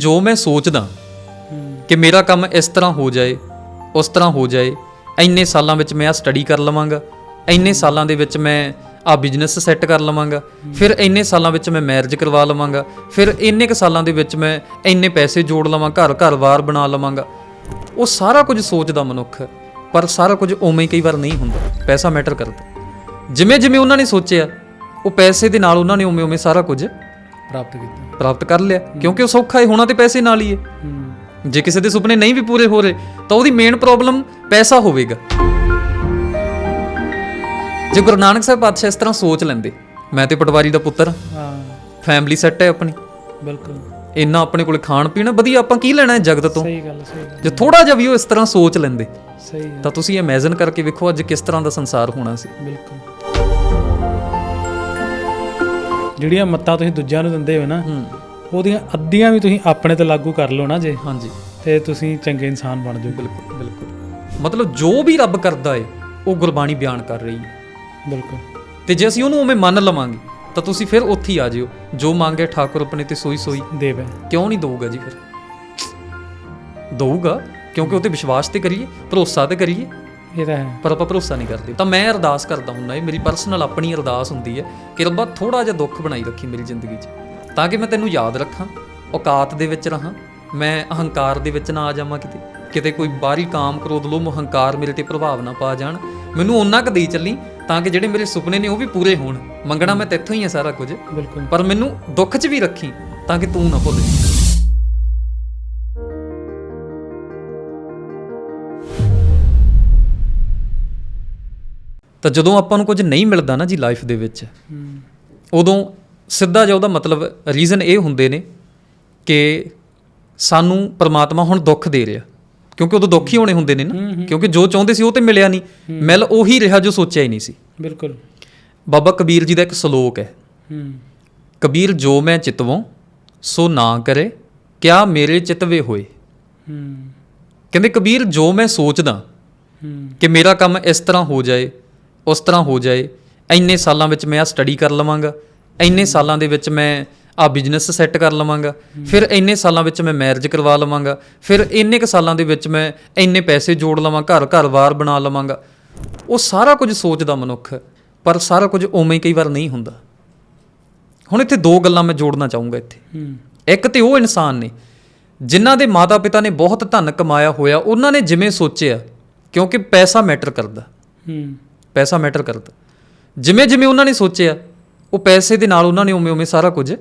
ਜੋ ਮੈਂ ਸੋਚਦਾ ਕਿ ਮੇਰਾ ਕੰਮ ਇਸ ਤਰ੍ਹਾਂ ਹੋ ਜਾਏ, ਉਸ ਤਰ੍ਹਾਂ ਹੋ ਜਾਏ, ਇੰਨੇ ਸਾਲਾਂ ਵਿੱਚ ਮੈਂ ਆ ਸਟੱਡੀ ਕਰ ਲਵਾਂਗਾ, ਇੰਨੇ ਸਾਲਾਂ ਦੇ ਵਿੱਚ ਮੈਂ ਆ ਬਿਜ਼ਨਸ ਸੈੱਟ ਕਰ ਲਵਾਂਗਾ, ਫਿਰ ਇੰਨੇ ਸਾਲਾਂ ਵਿੱਚ ਮੈਂ ਮੈਰਿਜ ਕਰਵਾ ਲਵਾਂਗਾ, ਫਿਰ ਇੰਨੇ ਕ ਸਾਲਾਂ ਦੇ ਵਿੱਚ ਮੈਂ ਇੰਨੇ ਪੈਸੇ ਜੋੜ ਲਵਾਂ, ਘਰ ਘਰ-ਵਾਰ ਬਣਾ ਲਵਾਂਗਾ। ਉਹ ਸਾਰਾ ਕੁਝ ਸੋਚਦਾ ਮਨੁੱਖ, ਪਰ ਸਾਰਾ ਕੁਝ ਉਵੇਂ ਹੀ ਕਈ ਵਾਰ ਨਹੀਂ ਹੁੰਦਾ, ਪੈਸਾ ਮੈਟਰ ਕਰਦਾ। ਜਿਵੇਂ ਜਿਵੇਂ ਉਹਨਾਂ ਨੇ ਸੋਚਿਆ, ਉਹ ਪੈਸੇ ਦੇ ਨਾਲ ਉਹਨਾਂ ਨੇ ਉਵੇਂ ਉਵੇਂ ਸਾਰਾ ਕੁਝ ਪ੍ਰਾਪਤ ਕੀਤਾ। ਪ੍ਰਾਪਤ ਕਰ ਲਿਆ। ਕਿਉਂਕਿ ਉਹ ਸੌਖਾ ਹੈ ਹੋਣਾ ਤੇ ਪੈਸੇ ਨਾਲ ਹੀ ਹੈ। ਜੇ ਕਿਸੇ ਦੇ ਸੁਪਨੇ ਨਹੀਂ ਵੀ ਪੂਰੇ ਹੋ ਰਹੇ ਤਾਂ ਉਹਦੀ ਮੇਨ ਪ੍ਰੋਬਲਮ ਪੈਸਾ ਹੋਵੇਗਾ। ਜੇ ਗੁਰੂ ਨਾਨਕ ਸਾਹਿਬ ਪਾਤਸ਼ਾਹ ਇਸ ਤਰ੍ਹਾਂ ਸੋਚ ਲੈਂਦੇ ਮੈਂ ਤੇ ਪਟਵਾਰੀ ਦਾ ਪੁੱਤਰ ਹਾਂ। ਫੈਮਿਲੀ ਸੈੱਟ ਹੈ ਆਪਣੀ। ਬਿਲਕੁਲ। ਇੰਨਾ ਆਪਣੇ ਕੋਲ ਖਾਣ ਪੀਣ ਵਧੀਆ ਆਪਾਂ ਕੀ ਲੈਣਾ ਹੈ ਜਗਤ ਤੋਂ? ਸਹੀ ਗੱਲ ਸਹੀ ਗੱਲ। ਜੇ ਥੋੜਾ ਜਿਹਾ ਵੀ ਉਹ ਇਸ ਤਰ੍ਹਾਂ ਸੋਚ ਲੈਂਦੇ ਸਹੀ ਹੈ। ਤਾਂ ਤੁਸੀਂ ਇਮੇਜਿਨ ਕਰਕੇ ਵੇਖੋ ਅੱਜ ਕਿਸ ਤਰ੍ਹਾਂ ਦਾ ਸੰਸਾਰ ਹੋਣਾ ਸੀ। ਬਿਲਕੁਲ। ਜਿਹੜੀਆਂ ਮੱਤਾਂ ਤੁਸੀਂ ਦੂਜਿਆਂ ਨੂੰ ਦਿੰਦੇ ਹੋ ਨਾ ਉਹਦੀਆਂ ਅੱਧੀਆਂ ਵੀ ਤੁਸੀਂ ਆਪਣੇ ਤੇ ਲਾਗੂ ਕਰ ਲਓ ਨਾ ਜੇ। ਹਾਂਜੀ। ਤੇ ਤੁਸੀਂ ਚੰਗੇ ਇਨਸਾਨ ਬਣ ਜਾਓ। ਬਿਲਕੁਲ ਬਿਲਕੁਲ। ਮਤਲਬ ਜੋ ਵੀ ਰੱਬ ਕਰਦਾ ਹੈ ਉਹ ਗੁਰਬਾਣੀ ਬਿਆਨ ਕਰ ਰਹੀ ਹੈ। ਬਿਲਕੁਲ। ਤੇ ਜੇ ਅਸੀਂ ਉਹਨੂੰ ਉਵੇਂ ਮੰਨ ਲਵਾਂਗੇ ਤਾਂ ਤੁਸੀਂ ਫਿਰ ਉੱਥੇ ਹੀ ਆ ਜਿਓ। ਜੋ ਮੰਗੇ ਠਾਕੁਰ ਆਪਣੇ ਤੇ ਸੋਈ ਸੋਈ। ਦੇਵੇ ਕਿਉਂ ਨਹੀਂ ਦਊਗਾ ਜੀ ਫਿਰ? ਦਊਗਾ ਕਿਉਂਕਿ ਉਹ ਤੇ ਵਿਸ਼ਵਾਸ ਤੇ ਕਰੀਏ ਭਰੋਸਾ ਤੇ ਕਰੀਏ। ਇਹ ਤਾਂ ਹੈ। ਪਰ ਆਪਾਂ ਭਰੋਸਾ ਨਹੀਂ ਕਰਦੇ। ਤਾਂ ਮੈਂ ਅਰਦਾਸ ਕਰਦਾ ਹੁੰਦਾ ਇਹ ਮੇਰੀ ਪਰਸਨਲ ਆਪਣੀ ਅਰਦਾਸ ਹੁੰਦੀ ਹੈ ਕਿ ਰੱਬਾ ਥੋੜਾ ਜਿਹਾ ਦੁੱਖ ਬਣਾਈ ਰੱਖੀ ਮੇਰੀ ਜ਼ਿੰਦਗੀ 'ਚ। ਤਾਂ ਕਿ ਮੈਂ ਤੈਨੂੰ ਯਾਦ ਰੱਖਾਂ ਔਕਾਤ ਦੇ ਵਿੱਚ ਰਹਾਂ ਮੈਂ ਅਹੰਕਾਰ ਦੇ ਵਿੱਚ ਨਾ ਆ ਜਾਵਾਂ ਕਿਤੇ। ਕਿਤੇ ਕੋਈ ਬਾਹਰੀ ਕਾਮ ਕ੍ਰੋਧ ਲੋਭ ਹੰਕਾਰ ਮੇਰੇ ਤੇ ਪ੍ਰਭਾਵ ਨਾ ਪਾ ਜਾਣ। ਮੈਨੂੰ ਓਨਾ ਕੁ ਦੇਈ ਚੱਲੀ ਤਾਂ ਕਿ ਜਿਹੜੇ ਮੇਰੇ ਸੁਪਨੇ ਨੇ ਉਹ ਵੀ ਪੂਰੇ ਹੋਣ। ਮੰਗਣਾ ਮੈਂ ਤੇਥੋਂ ਹੀ ਹੈ ਸਾਰਾ ਕੁਝ। ਬਿਲਕੁਲ। ਪਰ ਮੈਨੂੰ ਦੁੱਖ 'ਚ ਵੀ ਰੱਖੀ ਤਾਂ ਕਿ ਤੂੰ ਨਾ ਭੁੱਲ ਜਾਈਂ। ਤਾਂ ਜਦੋਂ ਆਪਾਂ ਨੂੰ ਕੁਝ ਨਹੀਂ ਮਿਲਦਾ ਨਾ ਜੀ ਲਾਈਫ ਦੇ ਵਿੱਚ ਉਦੋਂ ਸਿੱਧਾ ਜਿਹਾ ਉਹਦਾ ਮਤਲਬ ਰੀਜ਼ਨ ਇਹ ਹੁੰਦੇ ਨੇ ਕਿ ਸਾਨੂੰ ਪ੍ਰਮਾਤਮਾ ਹੁਣ ਦੁੱਖ ਦੇ ਰਿਹਾ। ਕਿਉਂਕਿ ਉਦੋਂ ਦੁੱਖ ਹੀ ਹੋਣੇ ਹੁੰਦੇ ਨੇ ਨਾ। ਕਿਉਂਕਿ ਜੋ ਚਾਹੁੰਦੇ ਸੀ ਉਹ ਤੇ ਮਿਲਿਆ ਨਹੀਂ। ਮਿਲ ਉਹੀ ਰਿਹਾ ਜੋ ਸੋਚਿਆ ਹੀ ਨਹੀਂ ਸੀ। ਬਿਲਕੁਲ। ਬਾਬਾ ਕਬੀਰ ਜੀ ਦਾ ਇੱਕ ਸ਼ਲੋਕ ਹੈ। ਹੂੰ। ਕਬੀਰ ਜੋ ਮੈਂ ਚਿਤਵੋਂ ਸੋ ਨਾ ਕਰੇ ਕਿਆ ਮੇਰੇ ਚਿਤਵੇ ਹੋਏ। ਹੂੰ। ਕਹਿੰਦੇ ਕਬੀਰ ਜੋ ਮੈਂ ਸੋਚਦਾ ਹੂੰ। ਕਿ ਮੇਰਾ ਕੰਮ ਇਸ ਤਰ੍ਹਾਂ ਹੋ ਜਾਏ ਉਸ ਤਰ੍ਹਾਂ ਹੋ ਜਾਏ। ਇੰਨੇ ਸਾਲਾਂ ਵਿੱਚ ਮੈਂ ਆ ਸਟੱਡੀ ਕਰ ਲਵਾਂਗਾ। ਇੰਨੇ ਸਾਲਾਂ ਦੇ ਵਿੱਚ ਮੈਂ ਆ ਬਿਜ਼ਨਸ ਸੈੱਟ ਕਰ ਲਵਾਂਗਾ। ਫਿਰ ਇੰਨੇ ਸਾਲਾਂ ਵਿੱਚ ਮੈਂ ਮੈਰਿਜ ਕਰਵਾ ਲਵਾਂਗਾ। ਫਿਰ ਇੰਨੇ ਕ ਸਾਲਾਂ ਦੇ ਵਿੱਚ ਮੈਂ ਇੰਨੇ ਪੈਸੇ ਜੋੜ ਲਵਾਂ ਘਰ ਘਰ-ਵਾਰ ਬਣਾ ਲਵਾਂਗਾ। ਉਹ ਸਾਰਾ ਕੁਝ ਸੋਚਦਾ ਮਨੁੱਖ ਪਰ ਸਾਰਾ ਕੁਝ ਉਵੇਂ ਹੀ ਕਈ ਵਾਰ ਨਹੀਂ ਹੁੰਦਾ। ਹੁਣ ਇੱਥੇ ਦੋ ਗੱਲਾਂ ਮੈਂ ਜੋੜਨਾ ਚਾਹੂੰਗਾ ਇੱਥੇ। ਇੱਕ ਤੇ ਉਹ ਇਨਸਾਨ ਨੇ ਜਿਨ੍ਹਾਂ ਦੇ ਮਾਤਾ-ਪਿਤਾ ਨੇ ਬਹੁਤ ਧਨ ਕਮਾਇਆ ਹੋਇਆ ਉਹਨਾਂ ਨੇ ਜਿਵੇਂ ਸੋਚਿਆ ਕਿਉਂਕਿ ਪੈਸਾ ਮੈਟਰ ਕਰਦਾ। ਹੂੰ। ਪੈਸਾ ਮੈਟਰ ਕਰਦਾ। ਜਿਵੇਂ ਜਿਵੇਂ ਉਹਨਾਂ ਨੇ ਸੋਚਿਆ ਉਹ ਪੈਸੇ ਦੇ ਨਾਲ ਉਹਨਾਂ ਨੇ ਉਵੇਂ ਉਵੇਂ ਸਾਰਾ ਕੁਝ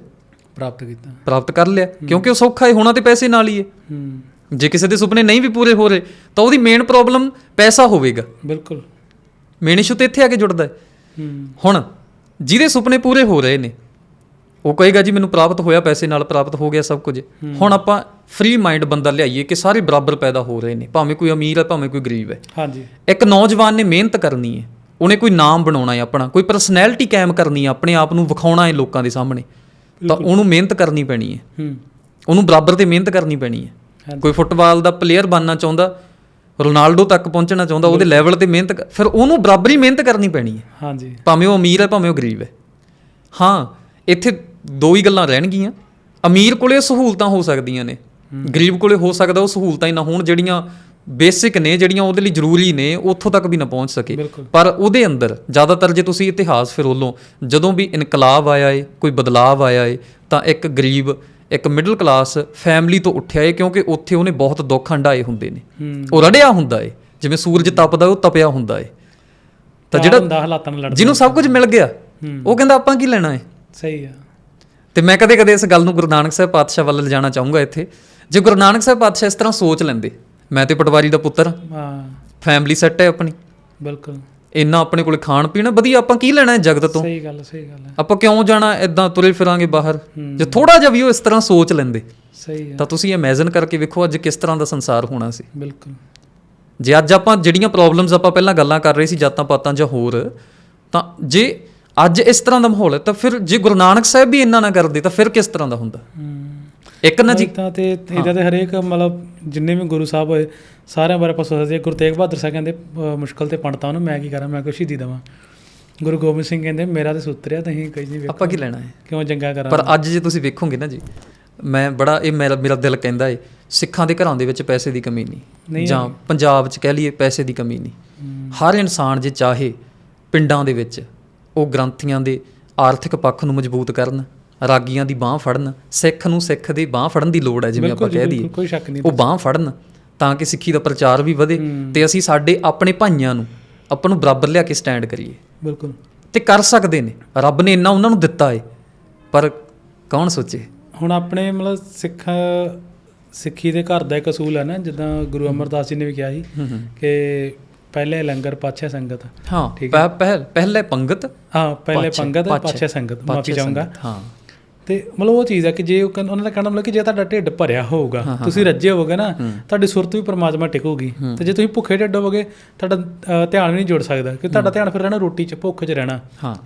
ਪ੍ਰਾਪਤ ਕੀਤਾ। ਪ੍ਰਾਪਤ ਕਰ ਲਿਆ। ਕਿਉਂਕਿ ਉਹ ਸੌਖਾ ਹੈ ਹੋਣਾ ਤੇ ਪੈਸੇ ਨਾਲ ਹੀ ਹੈ। ਜੇ ਕਿਸੇ ਦੇ ਸੁਪਨੇ ਨਹੀਂ ਵੀ ਪੂਰੇ ਹੋ ਰਹੇ ਤਾਂ ਉਹਦੀ ਮੇਨ ਪ੍ਰੋਬਲਮ ਪੈਸਾ ਹੋਵੇਗਾ। ਬਿਲਕੁਲ। ਮੇਨ ਇਸ਼ੂ ਤੇ ਇੱਥੇ ਆ ਕੇ ਜੁੜਦਾ ਹੂੰ। ਹੁਣ ਜਿਹਦੇ ਸੁਪਨੇ ਪੂਰੇ ਹੋ ਰਹੇ ਨੇ ਉਹ ਕਹੇਗਾ ਜੀ ਮੈਨੂੰ ਪ੍ਰਾਪਤ ਹੋਇਆ ਪੈਸੇ ਨਾਲ ਪ੍ਰਾਪਤ ਹੋ ਗਿਆ ਸਭ ਕੁਝ। ਹੁਣ ਆਪਾਂ ਫ੍ਰੀ ਮਾਈਂਡ ਬੰਦਾ ਲਿਆਈਏ ਕਿ ਸਾਰੇ ਬਰਾਬਰ ਪੈਦਾ ਹੋ ਰਹੇ ਨੇ ਭਾਵੇਂ ਕੋਈ ਅਮੀਰ ਹੈ ਭਾਵੇਂ ਕੋਈ ਗਰੀਬ ਹੈ। ਹਾਂਜੀ। ਇੱਕ ਨੌਜਵਾਨ ਨੇ ਮਿਹਨਤ ਕਰਨੀ ਹੈ। ਉਹਨੇ ਕੋਈ ਨਾਮ ਬਣਾਉਣਾ ਹੈ ਆਪਣਾ ਕੋਈ ਪਰਸਨੈਲਿਟੀ ਕਾਇਮ ਕਰਨੀ ਹੈ ਆਪਣੇ ਆਪ ਨੂੰ ਵਿਖਾਉਣਾ ਹੈ ਲੋਕਾਂ ਦੇ ਸਾਹਮਣੇ ਤਾਂ ਉਹਨੂੰ ਮਿਹਨਤ ਕਰਨੀ ਪੈਣੀ ਹੈ। ਹੂੰ। ਉਹਨੂੰ ਬਰਾਬਰ ਤੇ ਮਿਹਨਤ ਕਰਨੀ ਪੈਣੀ ਹੈ। ਕੋਈ ਫੁੱਟਬਾਲ ਦਾ ਪਲੇਅਰ ਬਣਨਾ ਚਾਹੁੰਦਾ ਰੋਨਾਲਡੋ ਤੱਕ ਪਹੁੰਚਣਾ ਚਾਹੁੰਦਾ ਉਹਦੇ ਲੈਵਲ ਤੇ ਮਿਹਨਤ ਫਿਰ ਉਹਨੂੰ ਬਰਾਬਰ ਹੀ ਮਿਹਨਤ ਕਰਨੀ ਪੈਣੀ ਹੈ। ਹਾਂਜੀ। ਭਾਵੇਂ ਉਹ ਅਮੀਰ ਹੈ ਭਾਵੇਂ ਉਹ ਗਰੀਬ ਹੈ। ਹਾਂ ਇੱਥੇ ਦੋ ਹੀ ਗੱਲਾਂ ਰਹਿਣਗੀਆਂ। ਅਮੀਰ ਕੋਲੇ ਸਹੂਲਤਾਂ ਹੋ ਸਕਦੀਆਂ ਨੇ। ਗਰੀਬ ਕੋਲੇ ਹੋ ਸਕਦਾ ਉਹ ਸਹੂਲਤਾਂ ਹੀ ਨਾ ਹੋਣ ਜਿਹੜੀਆਂ ਬੇਸਿਕ ਨੇ ਜਿਹੜੀਆਂ ਉਹਦੇ ਲਈ ਜ਼ਰੂਰੀ ਨੇ ਉੱਥੋਂ ਤੱਕ ਵੀ ਨਾ ਪਹੁੰਚ ਸਕੇ। ਪਰ ਉਹਦੇ ਅੰਦਰ ਜ਼ਿਆਦਾਤਰ ਜੇ ਤੁਸੀਂ ਇਤਿਹਾਸ ਫਿਰੋਲੋ ਜਦੋਂ ਵੀ ਇਨਕਲਾਬ ਆਇਆ ਏ ਕੋਈ ਬਦਲਾਵ ਆਇਆ ਏ ਤਾਂ ਇੱਕ ਗਰੀਬ ਇੱਕ ਮਿਡਲ ਕਲਾਸ ਫੈਮਿਲੀ ਤੋਂ ਉੱਠਿਆ ਏ ਕਿਉਂਕਿ ਉੱਥੇ ਉਹਨੇ ਬਹੁਤ ਦੁੱਖ ਹੰਢਾਏ ਹੁੰਦੇ ਨੇ। ਉਹ ਰੜਿਆ ਹੁੰਦਾ ਏ। ਜਿਵੇਂ ਸੂਰਜ ਤਪਦਾ ਉਹ ਤਪਿਆ ਹੁੰਦਾ ਏ। ਤਾਂ ਜਿਹੜਾ ਜਿਹੜਾ ਹੁੰਦਾ ਹਾਲਾਤਾਂ ਨਾਲ ਲੜਦਾ ਜਿਹਨੂੰ ਸਭ ਕੁਝ ਮਿਲ ਗਿਆ। ਉਹ ਕਹਿੰਦਾ ਆਪਾਂ ਕੀ ਲੈਣਾ ਹੈ ਸਹੀ ਆ। ਤੇ ਮੈਂ ਕਦੇ-ਕਦੇ ਇਸ ਗੱਲ ਨੂੰ ਗੁਰੂ ਨਾਨਕ ਸਾਹਿਬ ਪਾਤਸ਼ਾਹ ਵੱਲ ਲਿਜਾਣਾ ਚਾਹੂੰਗਾ ਇੱਥੇ। ਜੇ ਗੁਰੂ ਨਾਨਕ ਸਾਹਿਬ ਪਾਤਸ਼ਾਹ ਇਸ ਤਰ੍ਹਾਂ ਸੋਚ ਲੈਂਦੇ ਮੈਂ ਤੇ ਪਟਵਾਰੀ ਦਾ ਪੁੱਤਰ। ਹਾਂ। ਫੈਮਿਲੀ ਸੈੱਟ ਹੈ ਆਪਣੀ। ਬਿਲਕੁਲ। ਇੰਨਾ ਆਪਣੇ ਕੋਲ ਖਾਣ ਪੀਣ ਵਧੀਆ ਆਪਾਂ ਕੀ ਲੈਣਾ ਹੈ ਜਗਤ ਤੋਂ? ਸਹੀ ਗੱਲ ਸਹੀ ਗੱਲ ਹੈ। ਆਪਾਂ ਕਿਉਂ ਜਾਣਾ ਇਦਾਂ ਤੁਰੇ ਫਿਰਾਂਗੇ ਬਾਹਰ? ਜੇ ਥੋੜਾ ਜਿਹਾ ਵੀ ਉਹ ਇਸ ਤਰ੍ਹਾਂ ਸੋਚ ਲੈਂਦੇ ਸਹੀ ਆ ਤਾਂ ਤੁਸੀਂ ਇਮੇਜਿਨ ਕਰਕੇ ਵੇਖੋ ਅੱਜ ਕਿਸ ਤਰ੍ਹਾਂ ਦਾ ਸੰਸਾਰ ਹੋਣਾ ਸੀ। ਬਿਲਕੁਲ। ਜੇ ਅੱਜ ਆਪਾਂ ਜਿਹੜੀਆਂ ਪ੍ਰੋਬਲਮਸ ਆਪਾਂ ਪਹਿਲਾਂ ਗੱਲਾਂ ਕਰ ਰਹੇ ਸੀ ਜਾਤਾਂ ਪਾਤਾਂ ਜਾਂ ਹੋਰ ਤਾਂ ਜੇ ਅੱਜ ਇਸ ਤਰ੍ਹਾਂ ਦਾ ਮਾਹੌਲ ਹੈ ਤਾਂ ਫਿਰ ਜੇ ਗੁਰੂ ਨਾਨਕ ਸਾਹਿਬ ਵੀ ਇੰਨਾ ਨਾ ਕਰਦੇ ਤਾਂ ਫਿਰ ਕਿਸ ਤਰ੍ਹਾਂ ਦਾ ਹੁੰਦਾ? ਹੂੰ। ਇੱਕ ਨਾ ਜੀ। ਤਾਂ ਤੇ ਇਹਦਾ ਤੇ ਹਰੇਕ ਮਤਲਬ ਜਿੰਨੇ ਵੀ ਗੁਰੂ ਸਾਹਿਬ ਹੋਏ ਸਾਰਿਆਂ ਬਾਰੇ ਆਪਾਂ ਸੋਚਦੇ ਗੁਰੂ ਤੇਗ ਬਹਾਦਰ ਸਾਹਿਬ ਕਹਿੰਦੇ ਮੁਸ਼ਕਲ ਤੇ ਪੰਡਤਾਂ ਨੂੰ ਮੈਂ ਕੀ ਕਰਾਂ ਮੈਂ ਕੋਈ ਸ਼ਹੀਦੀ ਦੇਵਾਂ। ਗੁਰੂ ਗੋਬਿੰਦ ਸਿੰਘ ਕਹਿੰਦੇ ਮੇਰਾ ਤੇ ਸੁਤਰਿਆ ਤੁਸੀਂ ਕਈ ਨਹੀਂ ਆਪਾਂ ਕੀ ਲੈਣਾ ਹੈ? ਕਿਉਂ ਜੰਗਾ ਕਰਾਂ? ਪਰ ਅੱਜ ਜੇ ਤੁਸੀਂ ਵੇਖੋਗੇ ਨਾ ਜੀ ਮੈਂ ਬੜਾ ਇਹ ਮੇਰਾ ਮੇਰਾ ਦਿਲ ਕਹਿੰਦਾ ਏ ਸਿੱਖਾਂ ਦੇ ਘਰਾਂ ਦੇ ਵਿੱਚ ਪੈਸੇ ਦੀ ਕਮੀ ਨਹੀਂ। ਨਹੀਂ ਜਾਂ ਪੰਜਾਬ 'ਚ ਕਹਿ ਲਈਏ ਪੈਸੇ ਦੀ ਕਮੀ ਨਹੀਂ। ਹਰ ਇਨਸਾਨ ਜੇ ਚਾਹੇ ਪਿੰਡਾਂ ਦੇ ਵਿੱਚ ਉਹ ਗ੍ਰੰਥੀਆਂ ਦੇ ਆਰਥਿਕ ਪੱਖ ਨੂੰ ਮਜ਼ਬੂਤ ਕਰਨ ਰਾਗੀਆਂ ਦੀ ਬਾਹ ਫੜਨ ਸਿੱਖ ਨੂੰ ਸਿੱਖ ਦੀ ਬਾਹ ਫੜਨ ਦੀ ਲੋੜ ਹੈ ਜਿਵੇਂ ਆਪਾਂ ਕਹਿ ਦਈਏ। ਕੋਈ ਸ਼ੱਕ ਨਹੀਂ ਉਹ ਬਾਹ ਫੜਨ ਤਾਂ ਕਿ ਸਿੱਖੀ ਦਾ ਪ੍ਰਚਾਰ ਵੀ ਵਧੇ ਤੇ ਅਸੀਂ ਸਾਡੇ ਆਪਣੇ ਭਾਈਆਂ ਨੂੰ ਆਪਾਂ ਨੂੰ ਬਰਾਬਰ ਲਿਆ ਕੇ ਸਟੈਂਡ ਕਰੀਏ। ਬਿਲਕੁਲ। ਤੇ ਕਰ ਸਕਦੇ ਨੇ। ਰੱਬ ਨੇ ਇੰਨਾ ਉਹਨਾਂ ਨੂੰ ਦਿੱਤਾ ਏ ਪਰ ਕੌਣ ਸੋਚੇ? ਹੁਣ ਆਪਣੇ ਮਤਲਬ ਸਿੱਖ ਸਿੱਖੀ ਦੇ ਘਰ ਦਾ ਇੱਕ ਅਸੂਲ ਹੈ ਨਾ ਜਿੱਦਾਂ ਗੁਰੂ ਅਮਰਦਾਸ ਜੀ ਨੇ ਵੀ ਕਿਹਾ ਸੀ ਕਿ ਪਹਿਲੇ ਲੰਗਰ ਪਾਛੇ ਸੰਗਤ। ਹਾਂ ਠੀਕ ਪਹਿ- ਪਹਿਲ ਪਹਿਲੇ ਪੰਗਤ ਹਾਂ ਪਹਿਲੇ ਪੰਗਤ ਪਾਛੇ- ਸੰਗਤ ਮਾਫੀ ਚਾਹੂੰਗਾ। ਹਾਂ। ਤੇ ਮਤਲਬ ਉਹ ਚੀਜ਼ ਹੈ ਕਿ ਜੇ ਉਹ ਉਹਨਾਂ ਦਾ ਕਹਿਣਾ ਮਤਲਬ ਕਿ ਜੇ ਤੁਹਾਡਾ ਢਿੱਡ ਭਰਿਆ ਹੋਊਗਾ ਤੁਸੀਂ ਰੱਜੇ ਹੋਵੋਗੇ ਨਾ ਤੁਹਾਡੀ ਸੁਰਤ ਵੀ ਪਰਮਾਤਮਾ ਟਿਕੂਗੀ। ਤੇ ਜੇ ਤੁਸੀਂ ਭੁੱਖੇ ਢਿੱਡ ਹੋਵੋਗੇ ਤੁਹਾਡਾ ਧਿਆਨ ਵੀ ਨਹੀਂ ਜੁੜ ਸਕਦਾ ਕਿ ਤੁਹਾਡਾ ਧਿਆਨ ਫਿਰ ਰਹਿਣਾ ਰੋਟੀ 'ਚ ਭੁੱਖ 'ਚ ਰਹਿਣਾ।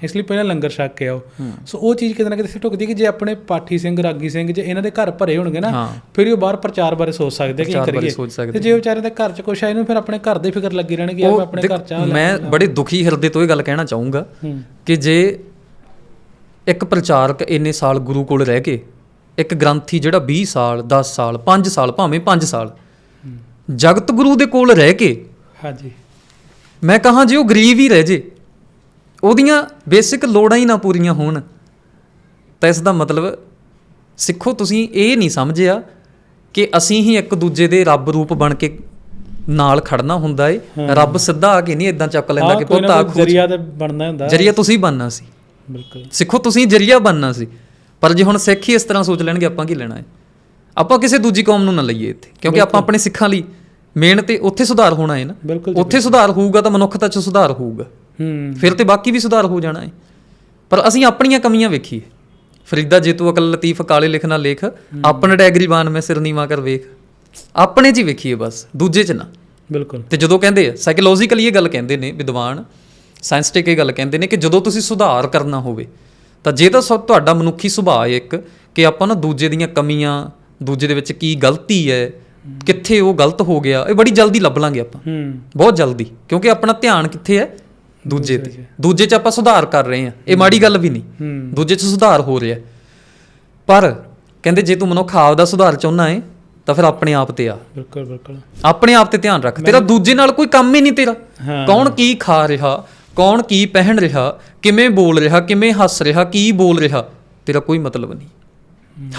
ਇਸ ਲਈ ਪਹਿਲਾਂ ਲੰਗਰ ਛਕ ਕੇ ਆਓ। ਸੋ ਉਹ ਚੀਜ਼ ਕਿਤੇ ਨਾ ਕਿਤੇ ਢੁਕਦੀ ਕਿ ਜੇ ਆਪਣੇ ਪਾਠੀ ਸਿੰਘ ਰਾਗੀ ਸਿੰਘ ਜੇ ਇਹਨਾਂ ਦੇ ਘਰ ਭਰੇ ਹੋਣਗੇ ਨਾ। ਫਿਰ ਉਹ ਬਾਹਰ ਪ੍ਰਚਾਰ ਬਾਰੇ ਸੋਚ ਸਕਦੇ ਕਿ ਕਰੀਏ। ਤੇ ਜੇ ਵਿਚਾਰੇ ਦੇ ਘਰ 'ਚ ਕੁਛ ਆ ਇਹਨੂੰ ਫਿਰ ਆਪਣੇ ਘਰ ਦੇ ਫਿਕਰ ਲੱਗੀ ਰਹਿਣਗੇ ਮੈਂ ਆਪਣੇ ਘਰ 'ਚ ਮੈਂ ਬੜੇ ਦੁਖੀ ਹਿਰਦੇ ਤੋਂ ਇਹ ਗੱਲ ਕਹਿਣਾ ਚਾਹੂੰਗਾ ਕਿ ਜੇ ਇੱਕ ਪ੍ਰਚਾਰਕ ਇੰਨੇ ਸਾਲ ਗੁਰੂ ਕੋਲ ਰਹਿ ਕੇ ਇੱਕ ਗ੍ਰੰਥੀ ਜਿਹੜਾ 20 ਸਾਲ 10 ਸਾਲ 5 ਸਾਲ ਭਾਵੇਂ 5 ਸਾਲ ਜਗਤ ਗੁਰੂ ਦੇ ਕੋਲ ਰਹਿ ਕੇ ਹਾਂਜੀ। ਮੈਂ ਕਹਾਂ ਜੇ ਉਹ ਗਰੀਬ ਹੀ ਰਹਿ ਜੇ ਉਹਦੀਆਂ ਬੇਸਿਕ ਲੋੜਾਂ ਹੀ ਨਾ ਪੂਰੀਆਂ ਹੋਣ ਤਾਂ ਇਸ ਦਾ ਮਤਲਬ ਸਿੱਖੋ ਤੁਸੀਂ ਇਹ ਨਹੀਂ ਸਮਝਿਆ ਕਿ ਅਸੀਂ ਹੀ ਇੱਕ ਦੂਜੇ ਦੇ ਰੱਬ ਰੂਪ ਬਣ ਕੇ ਨਾਲ ਖੜਨਾ ਹੁੰਦਾ ਏ ਰੱਬ ਸਿੱਧਾ ਆ ਕੇ ਨਹੀਂ ਇਦਾਂ ਚੱਕ ਲੈਂਦਾ ਕਿ ਪੁੱਤ ਆ ਜ਼ਰੀਆ ਤੇ ਬਣਨਾ ਹੁੰਦਾ। ਜਰੀਆ ਤੁਸੀਂ ਬਣਨਾ ਸੀ। ਬਿਲਕੁਲ। ਸਿੱਖੋ ਤੁਸੀਂ ਜਰੀਆ ਬਣਨਾ ਸੀ। ਪਰ ਜੇ ਹੁਣ ਸਿੱਖ ਹੀ ਇਸ ਤਰ੍ਹਾਂ ਸੋਚ ਲੈਣਗੇ ਆਪਾਂ ਕੀ ਲੈਣਾ ਹੈ? ਆਪਾਂ ਕਿਸੇ ਦੂਜੀ ਕੌਮ ਨੂੰ ਨਾ ਲਈਏ ਇੱਥੇ ਕਿਉਂਕਿ ਆਪਾਂ ਆਪਣੇ ਸਿੱਖਾਂ ਲਈ ਮੇਨ ਤੇ ਉੱਥੇ ਸੁਧਾਰ ਹੋਣਾ ਹੈ ਨਾ। ਉੱਥੇ ਸੁਧਾਰ ਹੋਊਗਾ ਤਾਂ ਮਨੁੱਖਤਾ 'ਚ ਸੁਧਾਰ ਹੋਊਗਾ। ਹੂੰ। ਫਿਰ ਤੇ ਬਾਕੀ ਵੀ ਸੁਧਾਰ ਹੋ ਜਾਣਾ ਹੈ। ਪਰ ਅਸੀਂ ਆਪਣੀਆਂ ਕਮੀਆਂ ਵੇਖੀਏ। ਫਰੀਦਾ ਜੇ ਤੂੰ ਅਕਲ ਲਤੀਫ ਕਾਲੇ ਲਿਖਣਾ ਲੇਖ। ਆਪਣੇ ਡੈਗਰੀਵਾਨ ਮੈਂ ਸਿਰ ਨੀਵਾ ਕਰ ਵੇਖ। ਆਪਣੇ 'ਚ ਹੀ ਵੇਖੀਏ ਬਸ ਦੂਜੇ 'ਚ ਨਾ। ਬਿਲਕੁਲ। ਤੇ ਜਦੋਂ ਕਹਿੰਦੇ ਆ ਸਾਈਕੋਲੋਜੀਕਲੀ ਇਹ ਗੱਲ ਕਹਿੰਦੇ ਨੇ ਵਿਦਵਾਨ ਸਾਇੰਸਟਿਕ ਇਹ ਗੱਲ ਕਹਿੰਦੇ ਨੇ ਕਿ ਜਦੋਂ ਤੁਸੀਂ ਸੁਧਾਰ ਕਰਨਾ ਹੋਵੇ ਤਾਂ ਜੇ ਤਾਂ ਸਭ ਤੁਹਾਡਾ ਮਨੁੱਖੀ ਸੁਭਾਅ ਹੈ ਇੱਕ ਕਿ ਆਪਾਂ ਨਾ ਦੂਜੇ ਦੀਆਂ ਕਮੀਆਂ ਦੂਜੇ ਦੇ ਵਿੱਚ ਕੀ ਗਲਤੀ ਹੈ ਕਿੱਥੇ ਉਹ ਗਲਤ ਹੋ ਗਿਆ ਇਹ ਬੜੀ ਜਲਦੀ ਲੱਭ ਲਾਂਗੇ ਆਪਾਂ। ਹੂੰ। ਬਹੁਤ ਜਲਦੀ ਕਿਉਂਕਿ ਆਪਣਾ ਧਿਆਨ ਕਿੱਥੇ ਹੈ? ਦੂਜੇ ਤੇ। ਦੂਜੇ 'ਚ ਆਪਾਂ ਸੁਧਾਰ ਕਰ ਰਹੇ ਹਾਂ। ਇਹ ਮਾੜੀ ਗੱਲ ਵੀ ਨਹੀਂ। ਹੂੰ। ਦੂਜੇ 'ਚ ਸੁਧਾਰ ਹੋ ਰਿਹਾ। ਪਰ ਕਹਿੰਦੇ ਜੇ ਤੂੰ ਮਨੁੱਖ ਆਪ ਦਾ ਸੁਧਾਰ ਚਾਹੁੰਦਾ ਹੈ ਤਾਂ ਫਿਰ ਆਪਣੇ ਆਪ ਤੇ ਆ। ਬਿਲਕੁਲ ਬਿਲਕੁਲ। ਆਪਣੇ ਆਪ ਤੇ ਧਿਆਨ ਰੱਖ। ਤੇਰਾ ਦੂਜੇ ਨਾਲ ਕੋਈ ਕੰਮ ਹੀ ਨਹੀਂ ਤੇਰਾ। ਕੌਣ ਕੀ ਖਾ ਰਿਹਾ? ਕੌਣ ਕੀ ਪਹਿਨ ਰਿਹਾ ਕਿਵੇਂ ਬੋਲ ਰਿਹਾ ਕਿਵੇਂ ਹੱਸ ਰਿਹਾ ਕੀ ਬੋਲ ਰਿਹਾ ਤੇਰਾ ਕੋਈ ਮਤਲਬ ਨਹੀਂ।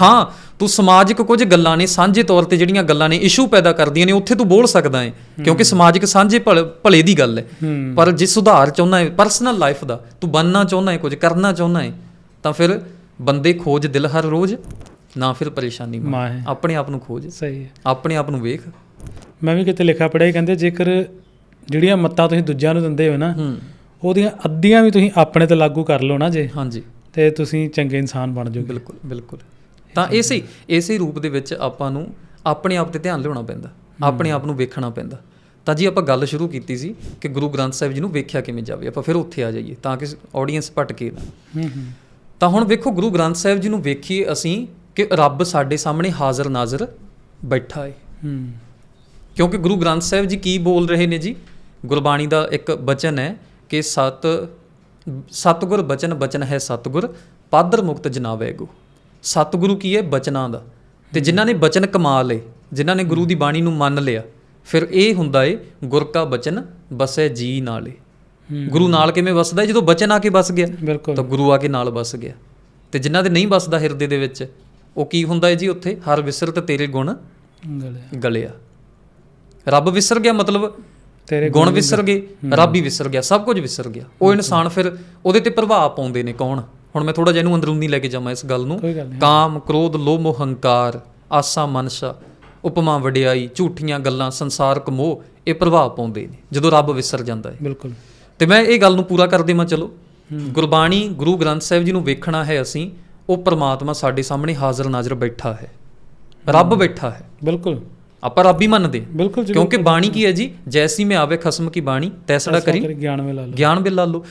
ਹਾਂ। ਤੂੰ ਸਮਾਜਿਕ ਕੁਝ ਗੱਲਾਂ ਨੇ ਸਾਂਝੇ ਤੌਰ ਤੇ ਜਿਹੜੀਆਂ ਗੱਲਾਂ ਨੇ ਇਸ਼ੂ ਪੈਦਾ ਕਰਦੀਆਂ ਨੇ ਉੱਥੇ ਤੂੰ ਬੋਲ ਸਕਦਾ ਹੈ। ਕਿਉਂਕਿ ਸਮਾਜਿਕ ਸਾਂਝੇ ਭਲ- ਦੀ ਗੱਲ ਹੈ। ਪਰ ਜੇ ਸੁਧਾਰ ਚਾਹੁੰਦਾ ਹੈ ਪਰਸਨਲ ਲਾਈਫ ਦਾ ਤੂੰ ਬੰਨਣਾ ਚਾਹੁੰਦਾ ਹੈ ਕੁਝ ਕਰਨਾ ਚਾਹੁੰਦਾ ਹੈ ਤਾਂ ਫਿਰ ਬੰਦੇ ਖੋਜ ਦਿਲ ਹਰ ਰੋਜ਼ ਨਾ ਫਿਰ ਪਰੇਸ਼ਾਨੀ। ਮਾਂ ਆਪਣੇ ਆਪ ਨੂੰ ਖੋਜ। ਸਹੀ ਹੈ ਆਪਣੇ ਆਪ ਨੂੰ ਵੇਖ। ਮੈਂ ਵੀ ਕਿਤੇ ਲਿਖਿਆ ਪੜਿਆ ਕਹਿੰਦੇ ਜੇਕਰ ਜਿਹੜੀਆਂ ਮੱਤਾਂ ਤੁਸੀਂ ਦੂਜਿਆਂ ਨੂੰ ਦਿੰਦੇ ਹੋ ਨਾ ਉਹਦੀਆਂ ਅੱਧੀਆਂ ਵੀ ਤੁਸੀਂ ਆਪਣੇ ਤੇ ਲਾਗੂ ਕਰ ਲਓ ਨਾ ਜੇ। ਹਾਂਜੀ। ਤੇ ਤੁਸੀਂ ਚੰਗੇ ਇਨਸਾਨ ਬਣ ਜਾਓਗੇ। ਬਿਲਕੁਲ ਬਿਲਕੁਲ। ਤਾਂ ਇਸੇ ਇਸੇ ਰੂਪ ਦੇ ਵਿੱਚ ਆਪਾਂ ਨੂੰ ਆਪਣੇ ਆਪ ਤੇ ਧਿਆਨ ਲਿਆਉਣਾ ਪੈਂਦਾ ਆਪਣੇ ਆਪ ਨੂੰ ਵੇਖਣਾ ਪੈਂਦਾ। ਤਾਂ ਜੀ ਆਪਾਂ ਗੱਲ ਸ਼ੁਰੂ ਕੀਤੀ ਸੀ ਕਿ ਗੁਰੂ ਗ੍ਰੰਥ ਸਾਹਿਬ ਜੀ ਨੂੰ ਵੇਖਿਆ ਕਿਵੇਂ ਜਾਵੇ ਆਪਾਂ ਫਿਰ ਉੱਥੇ ਆ ਜਾਈਏ ਤਾਂ ਕਿ ਆਡੀਅנס ਭਟਕੇ ਨਾ। ਹੂੰ ਹੂੰ। ਤਾਂ ਹੁਣ ਵੇਖੋ ਗੁਰੂ ਗ੍ਰੰਥ ਸਾਹਿਬ ਜੀ ਨੂੰ ਵੇਖੀਏ ਅਸੀਂ ਕਿ ਰੱਬ ਸਾਡੇ ਸਾਹਮਣੇ ਹਾਜ਼ਰ ਨਾਜ਼ਰ ਬੈਠਾ ਹੈ ਹੂੰ। ਕਿਉਂਕਿ ਗੁਰੂ ਗ੍ਰੰਥ ਸਾਹਿਬ ਜੀ ਕੀ ਬੋਲ ਰਹੇ ਨੇ ਜੀ? ਗੁਰਬਾਣੀ ਦਾ ਇੱਕ ਬਚਨ ਹੈ ਕਿ ਸਤ ਸਤਗੁਰ ਬਚਨ ਬਚਨ ਹੈ ਸਤਗੁਰ ਪਾਦਰ ਮੁਕਤ ਜਨਾਵੇ ਗੋ ਸਤਗੁਰੂ ਕੀ ਹੈ? ਬਚਨਾਂ ਦਾ। ਤੇ ਜਿਨ੍ਹਾਂ ਨੇ ਬਚਨ ਕਮਾ ਲਏ ਜਿਨ੍ਹਾਂ ਨੇ ਗੁਰੂ ਦੀ ਬਾਣੀ ਨੂੰ ਮੰਨ ਲਿਆ ਫਿਰ ਇਹ ਹੁੰਦਾ ਏ ਗੁਰ ਕਾ ਬਚਨ ਬਸੈ ਜੀ ਨਾਲੇ। ਗੁਰੂ ਨਾਲ ਕਿਵੇਂ ਵਸਦਾ? ਜਦੋਂ ਬਚਨ ਆ ਕੇ ਵਸ ਗਿਆ ਤਾਂ ਗੁਰੂ ਆ ਕੇ ਨਾਲ ਵਸ ਗਿਆ। ਤੇ ਜਿਨ੍ਹਾਂ ਦੇ ਨਹੀਂ ਵਸਦਾ ਹਿਰਦੇ ਦੇ ਵਿੱਚ ਉਹ ਕੀ ਹੁੰਦਾ ਹੈ ਜੀ ਉੱਥੇ? ਹਰ ਵਿਸਰਤ ਤੇਰੇ ਗੁਣ ਗਲੇ ਗਲਿਆ। ਰੱਬ ਵਿਸਰ ਗਿਆ ਮਤਲਬ ਤੇਰੇ ਗੁਣ ਵਿਸਰ ਗਏ ਰੱਬ ਹੀ ਵਿਸਰ ਗਿਆ ਸਭ ਕੁਝ ਵਿਸਰ ਗਿਆ। ਉਹ ਇਨਸਾਨ ਫਿਰ ਉਹਦੇ ਤੇ ਪ੍ਰਭਾਵ ਪਾਉਂਦੇ ਨੇ ਕੌਣ? ਹੁਣ ਮੈਂ ਥੋੜਾ ਜਿਹਾ ਇਹਨੂੰ ਅੰਦਰੂਨੀ ਲੈ ਕੇ ਜਾਵਾਂ ਇਸ ਗੱਲ ਨੂੰ। ਕਾਮ ਕ੍ਰੋਧ ਲੋਭ ਮੋਹ ਹੰਕਾਰ ਆਸਾ ਮਨਸ਼ਾ ਉਪਮਾ ਵਡਿਆਈ ਝੂਠੀਆਂ ਗੱਲਾਂ ਸੰਸਾਰਕ ਮੋਹ ਇਹ ਪ੍ਰਭਾਵ ਪਾਉਂਦੇ ਨੇ ਜਦੋਂ ਰੱਬ ਵਿਸਰ ਜਾਂਦਾ ਹੈ। ਬਿਲਕੁਲ। ਤੇ ਮੈਂ ਇਹ ਗੱਲ ਨੂੰ ਪੂਰਾ ਕਰ ਦੇਵਾਂ ਚਲੋ। ਗੁਰਬਾਣੀ ਗੁਰੂ ਗ੍ਰੰਥ ਸਾਹਿਬ ਜੀ ਨੂੰ ਵੇਖਣਾ ਹੈ ਅਸੀਂ ਉਹ ਪ੍ਰਮਾਤਮਾ ਸਾਡੇ ਸਾਹਮਣੇ ਹਾਜ਼ਰ ਨਾਜ਼ਰ ਬੈਠਾ ਹੈ। ਰੱਬ ਬੈਠਾ ਹੈ। ਬਿਲਕੁਲ। ਆਪਾਂ ਰੱਬ ਹੀ ਮੰਨਦੇ। ਬਿਲਕੁਲ ਜੀ ਕਿਉਂਕਿ ਬਾਣੀ ਕੀ ਹੈ ਜੀ? ਜੈਸੀ ਮੈਂ ਆਵੇ ਖਸਮ ਕੀ ਬਾਣੀ ਤੈਸੜਾ ਕਰੀ। ਗਿਆਨ ਵਿੱਚ ਲਾ ਗਿਆਨ ਲੋ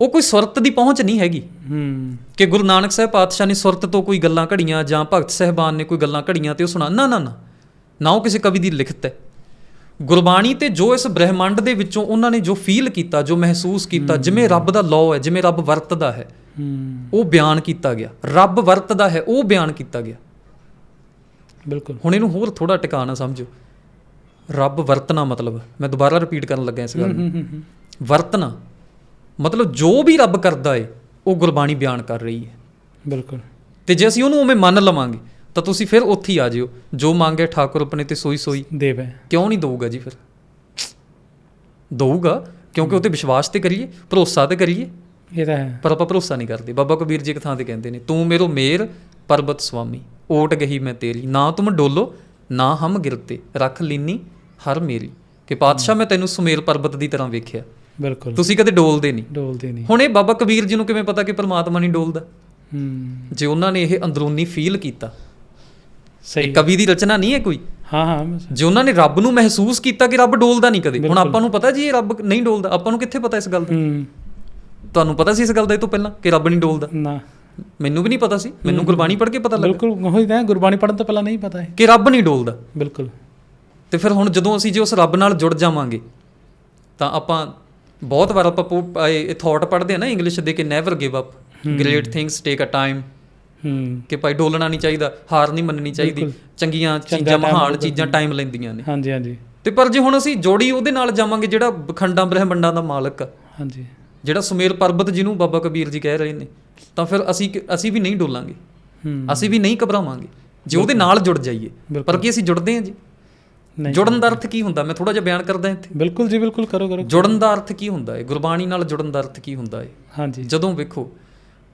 ਉਹ ਕੋਈ ਸੁਰਤ ਦੀ ਪਹੁੰਚ ਨਹੀਂ ਹੈਗੀ। ਹੂੰ। ਕਿ ਗੁਰੂ ਨਾਨਕ ਸਾਹਿਬ ਪਾਤਸ਼ਾਹ ਨੇ ਸੁਰਤ ਤੋਂ ਕੋਈ ਗੱਲਾਂ ਘੜੀਆਂ ਜਾਂ ਭਗਤ ਸਹਿਬਾਨ ਨੇ ਕੋਈ ਗੱਲਾਂ ਘੜੀਆਂ ਤੇ ਉਹ ਸੁਣਾ ਨਾ ਨਾ ਨਾ। ਨਾ ਉਹ ਕਿਸੇ ਕਵੀ ਦੀ ਲਿਖਤ ਹੈ। ਗੁਰਬਾਣੀ ਤੇ ਜੋ ਇਸ ਬ੍ਰਹਿਮੰਡ ਦੇ ਵਿੱਚੋਂ ਉਹਨਾਂ ਨੇ ਜੋ ਫੀਲ ਕੀਤਾ ਜੋ ਮਹਿਸੂਸ ਕੀਤਾ ਜਿਵੇਂ ਰੱਬ ਦਾ ਲਾਅ ਹੈ ਜਿਵੇਂ ਰੱਬ ਵਰਤਦਾ ਹੈ ਹੂੰ। ਉਹ ਬਿਆਨ ਕੀਤਾ ਗਿਆ। ਰੱਬ ਵਰਤਦਾ ਹੈ ਉਹ ਬਿਆਨ ਕੀਤਾ ਗਿਆ। ਬਿਲਕੁਲ। ਹੁਣ ਇਹਨੂੰ ਹੋਰ ਥੋੜਾ ਟਿਕਾਣਾ ਸਮਝੋ। ਰੱਬ ਵਰਤਣਾ ਮਤਲਬ ਮੈਂ ਦੁਬਾਰਾ ਰਿਪੀਟ ਕਰਨ ਲੱਗਾ ਇਸ ਗੱਲ ਨੂੰ। ਵਰਤਣਾ ਮਤਲਬ ਜੋ ਵੀ ਰੱਬ ਕਰਦਾ ਏ ਉਹ ਗੁਰਬਾਣੀ ਬਿਆਨ ਕਰ ਰਹੀ ਹੈ ਬਿਲਕੁਲ। ਤੇ ਜੇ ਅਸੀਂ ਉਹਨੂੰ ਉਵੇਂ ਮੰਨ ਲਵਾਂਗੇ ਤਾਂ ਤੁਸੀਂ ਫਿਰ ਉੱਥੇ ਹੀ ਆ ਜਿਓ। ਜੋ ਮੰਗੇ ਠਾਕੁਰ ਆਪਣੇ ਤੇ ਸੋਈ ਸੋਈ। ਦੇਵ ਕਿਉਂ ਨਹੀਂ ਦਊਗਾ ਜੀ ਫਿਰ? ਦਊਗਾ ਕਿਉਂਕਿ ਉਹ ਤੇ ਵਿਸ਼ਵਾਸ ਤੇ ਕਰੀਏ ਭਰੋਸਾ ਤੇ ਕਰੀਏ। ਇਹ ਤਾਂ ਹੈ। ਪਰ ਆਪਾਂ ਭਰੋਸਾ ਨਹੀਂ ਕਰਦੇ। ਬਾਬਾ ਕਬੀਰ ਜੀ ਇੱਕ ਥਾਂ ਤੇ ਕਹਿੰਦੇ ਨੇ ਤੂੰ ਮੇਰੋ ਮੇਰ ਪਰਬਤ ਸੁਆਮੀ ਓਟ ਗਈ ਮੈਂ ਤੇਰੀ ਨਾ ਤੁਮ ਡੋਲੋ ਨਾ ਹਮ ਗਿਰਤੇ ਰੱਖ ਲੀਨੀ ਹਰ ਮੇਰੀ। ਕਿ ਪਾਤਸ਼ਾਹ ਮੈਂ ਤੈਨੂੰ ਸੁਮੇਰ ਪਰਬਤ ਦੀ ਤਰ੍ਹਾਂ ਵੇਖਿਆ। ਬਿਲਕੁਲ। ਤੁਸੀਂ ਕਦੇ ਡੋਲਦੇ ਨਹੀਂ। ਡੋਲਦੇ ਨਹੀਂ। ਹੁਣ ਇਹ ਬਾਬਾ ਕਬੀਰ ਜੀ ਨੂੰ ਕਿਵੇਂ ਪਤਾ ਕਿ ਪ੍ਰਮਾਤਮਾ ਨਹੀਂ ਡੋਲਦਾ? ਹੂੰ। ਜੇ ਉਹਨਾਂ ਨੇ ਇਹ ਅੰਦਰੂਨੀ ਫੀਲ ਕੀਤਾ ਸਹੀ। ਕਵੀ ਦੀ ਰਚਨਾ ਨਹੀਂ ਹੈ ਕੋਈ? ਹਾਂ ਹਾਂ ਜੇ ਉਹਨਾਂ ਨੇ ਰੱਬ ਨੂੰ ਮਹਿਸੂਸ ਕੀਤਾ ਕਿ ਰੱਬ ਡੋਲਦਾ ਨਹੀਂ ਕਦੇ ਹੁਣ। ਆਪਾਂ ਨੂੰ ਪਤਾ ਜੀ ਇਹ ਰੱਬ ਨਹੀਂ ਡੋਲਦਾ ਆਪਾਂ ਨੂੰ ਕਿੱਥੇ ਪਤਾ ਇਸ ਗੱਲ ਦਾ? ਤੁਹਾਨੂੰ ਪਤਾ ਸੀ ਇਸ ਗੱਲ ਦਾ ਇਹ ਤੋਂ ਪਹਿਲਾਂ ਕਿ ਰੱਬ ਨਹੀਂ ਡੋਲਦਾ? ਨਾ। ਮੈਨੂੰ ਵੀ ਨਹੀਂ ਪਤਾ ਸੀ। ਮੈਨੂੰ ਗੁਰਬਾਣੀ ਪੜ੍ਹ ਕੇ ਪਤਾ ਲੱਗਾ। ਬਿਲਕੁਲ ਉਹੀ ਤਾਂ ਗੁਰਬਾਣੀ ਪੜਨ ਤੋਂ ਪਹਿਲਾਂ ਨਹੀਂ ਪਤਾ ਹੈ ਕਿ ਰੱਬ ਨਹੀਂ ਡੋਲਦਾ। ਬਿਲਕੁਲ। ਤੇ ਫਿਰ ਹੁਣ ਜਦੋਂ ਅਸੀਂ ਜੇ ਉਸ ਰੱਬ ਨਾਲ ਜੁੜ ਜਾਵਾਂਗੇ ਤਾਂ ਆਪਾਂ ਬਹੁਤ ਵਾਰ ਆਪਾਂ ਇਹ ਥਾਟ ਪੜ੍ਹਦੇ ਆ ਨਾ ਇੰਗਲਿਸ਼ ਦੇ ਕਿ never give up great things take a time ਹੂੰ। ਕਿ ਭਾਈ ਡੋਲਣਾ ਨਹੀਂ ਚਾਹੀਦਾ ਹਾਰ ਨਹੀਂ ਮੰਨਣੀ ਚਾਹੀਦੀ। ਚੰਗੀਆਂ ਚੰਗਾ ਚੀਜ਼ਾਂ ਮਹਾਨ। ਚੀਜ਼ਾਂ ਟਾਈਮ ਲੈਂਦੀਆਂ ਨੇ। ਹਾਂਜੀ ਹਾਂਜੀ। ਤੇ ਪਰ ਜੇ ਹੁਣ ਅਸੀਂ ਜੋੜੀ ਉਹਦੇ ਨਾਲ ਜਾਵਾਂਗੇ ਜਿਹੜਾ ਖੰਡਾਂ ਬ੍ਰਹਿਮੰਡਾਂ ਦਾ ਮਾਲਕ ਆ ਹਾਂਜੀ। ਜਿਹੜਾ ਸੁਮੇਰ ਪਰਬਤ ਜਿਹਨੂੰ ਬਾਬਾ ਕਬੀਰ ਜੀ ਕਹਿ ਰਹੇ ਨੇ ਤਾਂ ਫਿਰ ਅਸੀਂ ਅਸੀਂ ਵੀ ਨਹੀਂ ਡੋਲਾਂਗੇ। ਅਸੀਂ ਵੀ ਨਹੀਂ ਘਬਰਾਵਾਂਗੇ। ਜੇ ਉਹਦੇ ਨਾਲ ਜੁੜ ਜਾਈਏ। ਪਰ ਕੀ ਅਸੀਂ ਜੁੜਦੇ ਹਾਂ ਜੀ? ਨਹੀਂ ਜੁੜਨ ਦਾ ਅਰਥ ਕੀ ਹੁੰਦਾ? ਮੈਂ ਥੋੜਾ ਜਿਹਾ ਬਿਆਨ ਕਰਦਾ ਇੱਥੇ। ਬਿਲਕੁਲ ਜੀ ਬਿਲਕੁਲ ਕਰੋ ਕਰੋ। ਜੁੜਨ ਦਾ ਅਰਥ ਕੀ ਹੁੰਦਾ ਹੈ ਗੁਰਬਾਣੀ ਨਾਲ ਜੁੜਨ ਦਾ ਅਰਥ ਕੀ ਹੁੰਦਾ ਹੈ ਹਾਂਜੀ। ਜਦੋਂ ਵੇਖੋ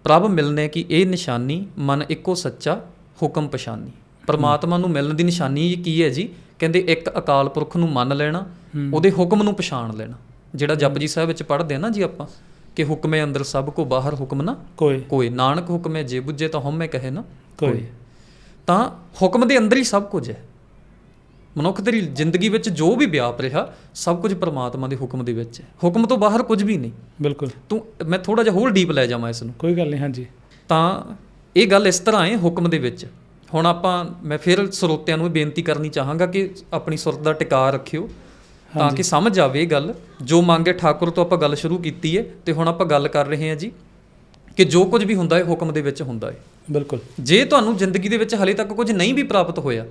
ਪ੍ਰਭ ਮਿਲਨੇ ਕੀ ਇਹ ਨਿਸ਼ਾਨੀ ਮਨ ਇੱਕੋ ਸੱਚਾ ਹੁਕਮ ਪਛਾਨੀ। ਪਰਮਾਤਮਾ ਨੂੰ ਮਿਲਣ ਦੀ ਨਿਸ਼ਾਨੀ ਕੀ ਹੈ ਜੀ? ਕਹਿੰਦੇ ਇੱਕ ਅਕਾਲ ਪੁਰਖ ਨੂੰ ਮੰਨ ਲੈਣਾ ਉਹਦੇ ਹੁਕਮ ਨੂੰ ਪਛਾਣ ਲੈਣਾ। ਜਿਹੜਾ ਜਪਜੀ ਸਾਹਿਬ ਵਿੱਚ ਪੜ੍ਹਦੇ ਆ ਨਾ ਜੀ ਆਪਾਂ। ਕਿ ਹੁਕਮੇ ਅੰਦਰ ਸਭ ਕੋ ਬਾਹਰ ਹੁਕਮ ਨਾ ਕੋਈ। ਕੋਈ। ਨਾਨਕ ਹੁਕਮੇ ਜੇ ਬੁੱਝੇ ਤਾਂ ਹਉਮੈ ਕਹੇ ਨਾ ਕੋਈ। ਤਾਂ ਹੁਕਮ ਦੇ ਅੰਦਰ ਹੀ ਸਭ ਕੁਝ ਹੈ। ਮਨੁੱਖ ਤੇਰੀ ਜ਼ਿੰਦਗੀ ਵਿੱਚ ਜੋ ਵੀ ਵਿਆਪ ਰਿਹਾ ਸਭ ਕੁਝ ਪਰਮਾਤਮਾ ਦੇ ਹੁਕਮ ਦੇ ਵਿੱਚ ਹੈ। ਹੁਕਮ ਤੋਂ ਬਾਹਰ ਕੁਝ ਵੀ ਨਹੀਂ। ਬਿਲਕੁਲ। ਤੂੰ ਮੈਂ ਥੋੜਾ ਜਿਹਾ ਹੋਰ ਡੀਪ ਲੈ ਜਾਵਾਂ ਇਸ ਨੂੰ। ਕੋਈ ਗੱਲ ਨਹੀਂ ਹਾਂਜੀ। ਤਾਂ ਇਹ ਗੱਲ ਇਸ ਤਰ੍ਹਾਂ ਹੈ ਹੁਕਮ ਦੇ ਵਿੱਚ। ਹੁਣ ਆਪਾਂ ਮੈਂ ਫਿਰ ਸਰੋਤਿਆਂ ਨੂੰ ਬੇਨਤੀ ਕਰਨੀ ਚਾਹਾਂਗਾ ਕਿ ਆਪਣੀ ਸੁਰਤ ਦਾ ਟਿਕਾ ਰੱਖਿਓ। ਤਾਂ ਕਿ ਸਮਝ ਆਵੇ ਇਹ ਗੱਲ। ਜੋ ਮੰਗੇ ਠਾਕੁਰ ਤੋਂ ਆਪਾਂ ਗੱਲ ਸ਼ੁਰੂ ਕੀਤੀ ਹੈ ਤੇ ਹੁਣ ਆਪਾਂ ਗੱਲ ਕਰ ਰਹੇ ਹਾਂ ਜੀ ਕਿ ਜੋ ਕੁਝ ਵੀ ਹੁੰਦਾ ਹੈ ਹੁਕਮ ਦੇ ਵਿੱਚ ਹੁੰਦਾ ਹੈ। ਬਿਲਕੁਲ। ਜੇ ਤੁਹਾਨੂੰ ਜ਼ਿੰਦਗੀ ਦੇ ਵਿੱਚ ਹਲੇ ਤੱਕ ਕੁਝ ਨਹੀਂ ਵੀ ਪ੍ਰਾਪਤ ਹੋਇਆ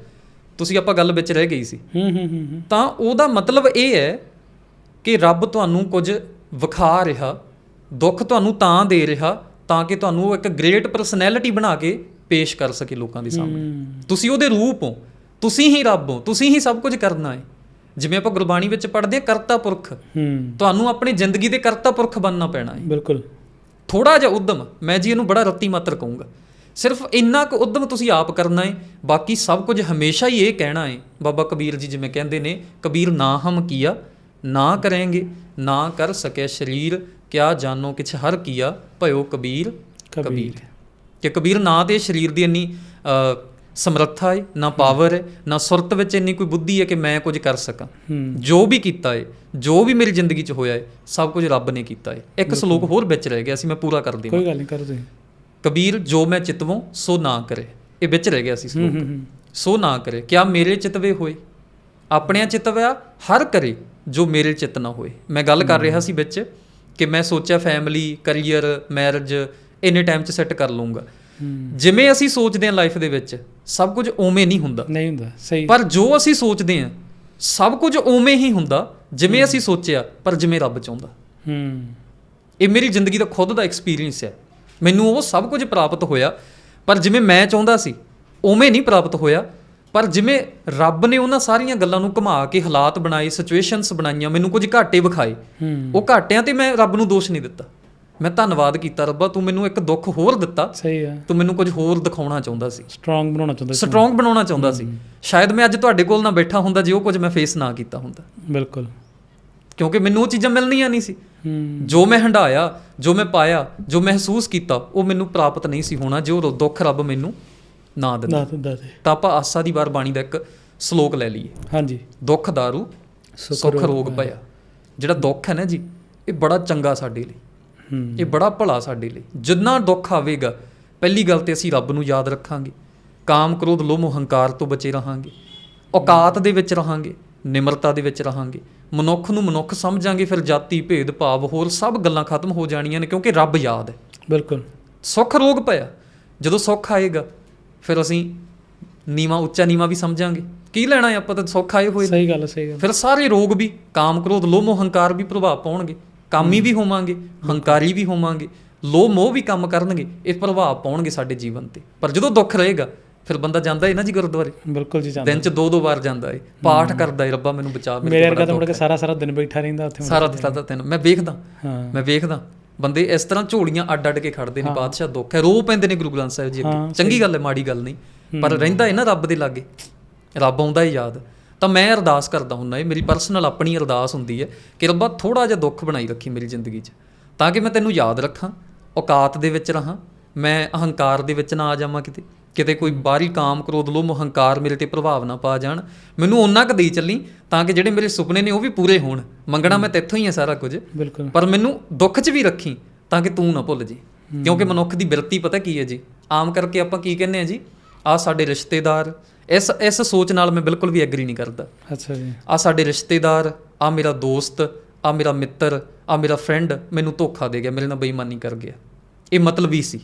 ਤੁਸੀਂ ਆਪਾਂ ਗੱਲ ਵਿੱਚ ਰਹਿ ਗਈ ਸੀ। ਹੂੰ ਹੂੰ ਹੂੰ ਤਾਂ ਉਹਦਾ ਮਤਲਬ ਇਹ ਹੈ ਕਿ ਰੱਬ ਤੁਹਾਨੂੰ ਕੁਝ ਵਿਖਾ ਰਿਹਾ ਦੁੱਖ ਤੁਹਾਨੂੰ ਤਾਂ ਦੇ ਰਿਹਾ ਤਾਂ ਕਿ ਤੁਹਾਨੂੰ ਇੱਕ ਗ੍ਰੇਟ ਪਰਸਨੈਲਿਟੀ ਬਣਾ ਕੇ ਪੇਸ਼ ਕਰ ਸਕੇ ਲੋਕਾਂ ਦੇ ਸਾਹਮਣੇ। ਤੁਸੀਂ ਉਹਦੇ ਰੂਪ ਹੋ ਤੁਸੀਂ ਹੀ ਰੱਬ ਹੋ ਤੁਸੀਂ ਹੀ ਸਭ ਕੁਝ ਕਰਨਾ ਹੈ। ਜਿਵੇਂ ਆਪਾਂ ਗੁਰਬਾਣੀ ਵਿੱਚ ਪੜ੍ਹਦੇ ਹਾਂ ਕਰਤਾ ਪੁਰਖ। ਹੂੰ। ਤੁਹਾਨੂੰ ਆਪਣੀ ਜ਼ਿੰਦਗੀ ਦੇ ਕਰਤਾ ਪੁਰਖ ਬਣਨਾ ਪੈਣਾ ਹੈ। ਬਿਲਕੁਲ। ਥੋੜਾ ਜਿਹਾ ਉਦਮ ਮੈਂ ਜੀ ਇਹਨੂੰ ਬੜਾ ਰੱਤੀ ਮਾਤਰ ਕਹੂੰਗਾ। ਸਿਰਫ ਇੰਨਾ ਕੁ ਉਦਮ ਤੁਸੀਂ ਆਪ ਕਰਨਾ ਹੈ ਬਾਕੀ ਸਭ ਕੁਝ ਹਮੇਸ਼ਾ ਹੀ ਇਹ ਕਹਿਣਾ ਹੈ। ਬਾਬਾ ਕਬੀਰ ਜੀ ਜਿਵੇਂ ਕਹਿੰਦੇ ਨੇ ਕਬੀਰ ਨਾ ਹਮ ਕੀਆ ਨਾ ਕਰਾਂਗੇ ਨਾ ਕਰ ਸਕੇ ਸ਼ਰੀਰ ਕਿਆ ਜਾਨੋ ਕਿਛ ਹਰ ਕੀਆ ਭਇਓ ਕਬੀਰ ਕਬੀਰ। ਕਿ ਕਬੀਰ ਨਾ ਤੇ ਸਰੀਰ ਦੀ ਇੰਨੀ ਸਮਰੱਥਾ ਹੈ ਨਾ ਪਾਵਰ ਹੈ ਨਾ ਸੁਰਤ ਵਿੱਚ ਇੰਨੀ ਕੋਈ ਬੁੱਧੀ ਹੈ ਕਿ ਮੈਂ ਕੁਝ ਕਰ ਸਕਾਂ। ਜੋ ਵੀ ਕੀਤਾ ਹੈ ਜੋ ਵੀ ਮੇਰੀ ਜ਼ਿੰਦਗੀ 'ਚ ਹੋਇਆ ਹੈ ਸਭ ਕੁਝ ਰੱਬ ਨੇ ਕੀਤਾ ਹੈ ਇੱਕ ਸ਼ਲੋਕ ਹੋਰ ਵਿੱਚ ਰਹਿ ਗਿਆ ਸੀ ਮੈਂ ਪੂਰਾ ਕਰ ਦੇਵਾਂ। ਕੋਈ ਗੱਲ ਨਹੀਂ ਕਰੋ ਕਬੀਰ ਜੋ ਮੈਂ ਚਿਤਵੋਂ ਸੋ ਨਾ ਕਰੇ। ਇਹ ਵਿੱਚ ਰਹਿ ਗਿਆ ਸੀ ਸ਼ਲੋਕ। ਸੋ ਨਾ ਕਰੇ। ਕਿਆ ਮੇਰੇ ਚਿਤਵੇ ਹੋਏ? ਆਪਣਿਆਂ ਚਿਤਵਿਆ ਹਰ ਕਰੇ ਜੋ ਮੇਰੇ ਚਿਤ ਨਾ ਹੋਏ। ਮੈਂ ਗੱਲ ਕਰ ਰਿਹਾ ਸੀ ਵਿੱਚ ਕਿ ਮੈਂ ਸੋਚਿਆ ਫੈਮਿਲੀ ਕੈਰੀਅਰ ਮੈਰਿਜ ਇੰਨੇ ਟਾਈਮ 'ਚ ਸੈੱਟ ਕਰ ਲਵਾਂਗਾ ਹੂੰ। ਜਿਵੇਂ ਅਸੀਂ ਸੋਚਦੇ ਹਾਂ ਲਾਈਫ ਦੇ ਵਿੱਚ ਸਭ ਕੁਝ ਉਵੇਂ ਨਹੀਂ ਹੁੰਦਾ। ਨਹੀਂ ਹੁੰਦਾ ਸਹੀ। ਪਰ ਜੋ ਅਸੀਂ ਸੋਚਦੇ ਹਾਂ ਸਭ ਕੁਝ ਉਵੇਂ ਹੀ ਹੁੰਦਾ ਜਿਵੇਂ ਅਸੀਂ ਸੋਚਿਆ ਪਰ ਜਿਵੇਂ ਰੱਬ ਚਾਹੁੰਦਾ। ਹੂੰ। ਇਹ ਮੇਰੀ ਜ਼ਿੰਦਗੀ ਦਾ ਖੁਦ ਦਾ ਐਕਸਪੀਰੀਅੰਸ ਹੈ। ਮੈਨੂੰ ਉਹ ਸਭ ਕੁਝ ਪ੍ਰਾਪਤ ਹੋਇਆ ਪਰ ਜਿਵੇਂ ਮੈਂ ਚਾਹੁੰਦਾ ਸੀ ਉਵੇਂ ਨਹੀਂ ਪ੍ਰਾਪਤ ਹੋਇਆ। ਪਰ ਜਿਵੇਂ ਰੱਬ ਨੇ ਉਹਨਾਂ ਸਾਰੀਆਂ ਗੱਲਾਂ ਨੂੰ ਘੁਮਾ ਕੇ ਹਾਲਾਤ ਬਣਾਏ ਸਿਚੁਏਸ਼ਨਸ ਬਣਾਈਆਂ ਮੈਨੂੰ ਕੁਝ ਘਾਟੇ ਵਿਖਾਏ ਉਹ ਘਾਟਿਆਂ ਤੇ ਮੈਂ ਰੱਬ ਨੂੰ ਦੋਸ਼ ਨਹੀਂ ਦਿੱਤਾ। ਮੈਂ ਧੰਨਵਾਦ ਕੀਤਾ ਰੱਬਾ ਤੂੰ ਮੈਨੂੰ ਇੱਕ ਦੁੱਖ ਹੋਰ ਦਿੱਤਾ। ਸਹੀ ਆ ਤੂੰ ਮੈਨੂੰ ਕੁਝ ਹੋਰ ਦਿਖਾਉਣਾ ਚਾਹੁੰਦਾ ਸੀ। ਸਟਰੋਂਗ ਬਣਾਉਣਾ ਚਾਹੁੰਦਾ ਸੀ। ਸਟਰੋਂਗ ਬਣਾਉਣਾ ਚਾਹੁੰਦਾ ਸੀ। ਸ਼ਾਇਦ ਮੈਂ ਅੱਜ ਤੁਹਾਡੇ ਕੋਲ ਨਾ ਬੈਠਾ ਹੁੰਦਾ ਜੇ ਉਹ ਕੁਝ ਮੈਂ ਫੇਸ ਨਾ ਕੀਤਾ ਹੁੰਦਾ। ਬਿਲਕੁਲ। ਕਿਉਂਕਿ ਮੈਨੂੰ ਉਹ ਚੀਜ਼ਾਂ ਮਿਲਣੀਆਂ ਨਹੀਂ ਸੀ। ਜੋ ਮੈਂ ਹੰਡਾਇਆ ਜੋ ਮੈਂ ਪਾਇਆ ਜੋ ਮਹਿਸੂਸ ਕੀਤਾ ਉਹ ਮੈਨੂੰ ਪ੍ਰਾਪਤ ਨਹੀਂ ਸੀ ਹੋਣਾ ਜੋ ਰ- ਦੁੱਖ ਰੱਬ ਮੈਨੂੰ ਨਾ ਦਿੰਦਾ। ਤੇ ਆਪਾਂ ਆਸਾ ਦੀ ਵਾਰ ਬਾਣੀ ਦਾ ਇੱਕ ਸ਼ਲੋਕ ਲੈ ਲਈਏ। ਹਾਂਜੀ। ਦੁੱਖ ਦਾਰੂ ਸੁੱਖ ਰੋਗ ਭਇਆ। ਜਿਹੜਾ ਦੁੱਖ ਹੈ ਨਾ ਜੀ ਇਹ ਬੜਾ ਚੰਗਾ ਸਾਡੇ ਲਈ। ਇਹ ਬੜਾ ਭਲਾ ਸਾਡੇ ਲਈ। ਜਿੰਨਾ ਦੁੱਖ ਆਵੇਗਾ ਪਹਿਲੀ ਗੱਲ ਤੇ ਅਸੀਂ ਰੱਬ ਨੂੰ ਯਾਦ ਰੱਖਾਂਗੇ। ਕਾਮ ਕ੍ਰੋਧ ਲੋਭ ਮੋਹ ਹੰਕਾਰ ਤੋਂ ਬਚੇ ਰਹਾਂਗੇ। ਔਕਾਤ ਦੇ ਵਿੱਚ ਰਹਾਂਗੇ ਨਿਮਰਤਾ ਦੇ ਵਿੱਚ ਰਹਾਂਗੇ। ਮਨੁੱਖ ਨੂੰ ਮਨੁੱਖ ਸਮਝਾਂਗੇ ਫਿਰ ਜਾਤੀ ਭੇਦ ਭਾਵ ਹੋਰ ਸਭ ਗੱਲਾਂ ਖਤਮ ਹੋ ਜਾਣੀਆਂ ਨੇ ਕਿਉਂਕਿ ਰੱਬ ਯਾਦ ਹੈ। ਬਿਲਕੁਲ। ਸੁੱਖ ਰੋਗ ਪਿਆ। ਜਦੋਂ ਸੁੱਖ ਆਏਗਾ ਫਿਰ ਅਸੀਂ ਨੀਵਾ ਉੱਚਾ ਨੀਵਾ ਵੀ ਸਮਝਾਂਗੇ। ਕੀ ਲੈਣਾ ਹੈ ਆਪਾਂ ਤਾਂ ਸੁੱਖ ਆਏ ਹੋਏ। ਸਹੀ ਗੱਲ ਸਹੀ ਗੱਲ ਫਿਰ ਸਾਰੇ ਰੋਗ ਵੀ ਕਾਮ ਕ੍ਰੋਧ ਲੋਭ ਮੋਹ ਹੰਕਾਰ ਵੀ ਪ੍ਰਭਾਵ ਪਾਉਣਗੇ। ਕਾਮੀ ਵੀ ਹੋਵਾਂਗੇ ਹੰਕਾਰੀ ਵੀ ਹੋਵਾਂਗੇ ਲੋਭ ਮੋਹ ਵੀ ਕੰਮ ਕਰਨਗੇ ਇਹ ਪ੍ਰਭਾਵ ਪਾਉਣਗੇ ਸਾਡੇ ਜੀਵਨ ਤੇ। ਪਰ ਜਦੋਂ ਦੁੱਖ ਰਹੇਗਾ ਫਿਰ ਬੰਦਾ ਜਾਂਦਾ ਹੈ ਨਾ ਜੀ ਗੁਰਦੁਆਰੇ। ਬਿਲਕੁਲ ਜੀ ਜਾਂਦਾ ਦਿਨ ਚ ਦੋ ਦੋ ਵਾਰ ਜਾਂਦਾ ਹੈ ਪਾਠ ਕਰਦਾ ਹੈ ਰੱਬਾ ਮੈਨੂੰ ਬਚਾ ਮੇਰੇ ਤੋਂ ਵਰਗਾ ਮੁੜ ਕੇ ਸਾਰਾ ਸਾਰਾ ਦਿਨ ਬੈਠਾ ਰਹਿੰਦਾ ਉੱਥੇ ਸਾਰਾ ਤਾਂ ਤੈਨੂੰ ਮੈਂ ਵੇਖਦਾ ਹਾਂ। ਮੈਂ ਵੇਖਦਾ ਬੰਦੇ ਇਸ ਤਰ੍ਹਾਂ ਝੋਲੀਆਂ ਅੱਡ ਅੱਡ ਕੇ ਖੜਦੇ ਨੇ ਬਾਦਸ਼ਾਹ ਦੁੱਖ ਹੈ ਰੋ ਪੈਂਦੇ ਨੇ ਗੁਰੂ ਗ੍ਰੰਥ ਸਾਹਿਬ ਜੀ ਅੱਗੇ। ਚੰਗੀ ਗੱਲ ਹੈ ਮਾੜੀ ਗੱਲ ਨਹੀਂ ਪਰ ਰਹਿੰਦਾ ਹੈ ਨਾ ਰੱਬ ਦੇ ਲਾਗੇ। ਰੱਬ ਆਉਂਦਾ ਹੀ ਯਾਦ। ਤਾਂ ਮੈਂ ਅਰਦਾਸ ਕਰਦਾ ਹੁੰਦਾ ਇਹ ਮੇਰੀ ਪਰਸਨਲ ਆਪਣੀ ਅਰਦਾਸ ਹੁੰਦੀ ਹੈ ਕਿ ਰੱਬਾ ਥੋੜਾ ਜਿਹਾ ਦੁੱਖ ਬਣਾਈ ਰੱਖੀ ਮੇਰੀ ਜ਼ਿੰਦਗੀ 'ਚ ਤਾਂ ਕਿ ਮੈਂ ਤੈਨੂੰ ਯਾਦ ਰੱਖਾਂ ਔਕਾਤ ਦੇ ਵਿੱਚ ਰਹਾਂ ਮੈਂ ਅਹੰਕਾਰ ਦੇ ਵਿੱਚ ਨਾ ਆ ਜਾਵਾਂ ਕਿਤੇ ਕਿਤੇ ਕੋਈ ਬਾਹਰੀ ਕਾਮ ਕ੍ਰੋਧ ਲੋਭ ਮੋਹ ਹੰਕਾਰ ਮੇਰੇ ਤੇ ਪ੍ਰਭਾਵ ਨਾ ਪਾ ਜਾਣ ਮੈਨੂੰ ਓਨਾ ਕੁ ਦੇਈ ਚੱਲੀ ਤਾਂ ਕਿ ਜਿਹੜੇ ਮੇਰੇ ਸੁਪਨੇ ਨੇ ਉਹ ਵੀ ਪੂਰੇ ਹੋਣ ਮੰਗਣਾ ਮੈਂ ਤੇਥੋਂ ਹੀ ਹੈ ਸਾਰਾ ਕੁਝ ਪਰ ਮੈਨੂੰ ਦੁੱਖ 'ਚ ਵੀ ਰੱਖੀ ਤਾਂ ਕਿ ਤੂੰ ਨਾ ਭੁੱਲ ਜੀ ਕਿਉਂਕਿ ਮਨੁੱਖ ਦੀ ਬਿਰਤੀ ਪਤਾ ਕੀ ਹੈ ਜੀ ਆਮ ਕਰਕੇ ਆਪਾਂ ਕੀ ਕਹਿੰਦੇ ਆ ਜੀ ਆ ਸਾਡੇ ਰਿਸ਼ਤੇਦਾਰ ਇਸ ਇਸ ਸੋਚ ਨਾਲ ਮੈਂ ਬਿਲਕੁਲ ਵੀ ਐਗਰੀ ਨਹੀਂ ਕਰਦਾ। ਅੱਛਾ ਜੀ। ਆ ਸਾਡੇ ਰਿਸ਼ਤੇਦਾਰ ਆ ਮੇਰਾ ਦੋਸਤ ਆ ਮੇਰਾ ਮਿੱਤਰ ਆ ਮੇਰਾ ਫਰੈਂਡ ਮੈਨੂੰ ਧੋਖਾ ਦੇ ਗਿਆ ਮੇਰੇ ਨਾਲ ਬੇਈਮਾਨੀ ਕਰ ਗਿਆ। ਇਹ ਮਤਲਬੀ ਸੀ।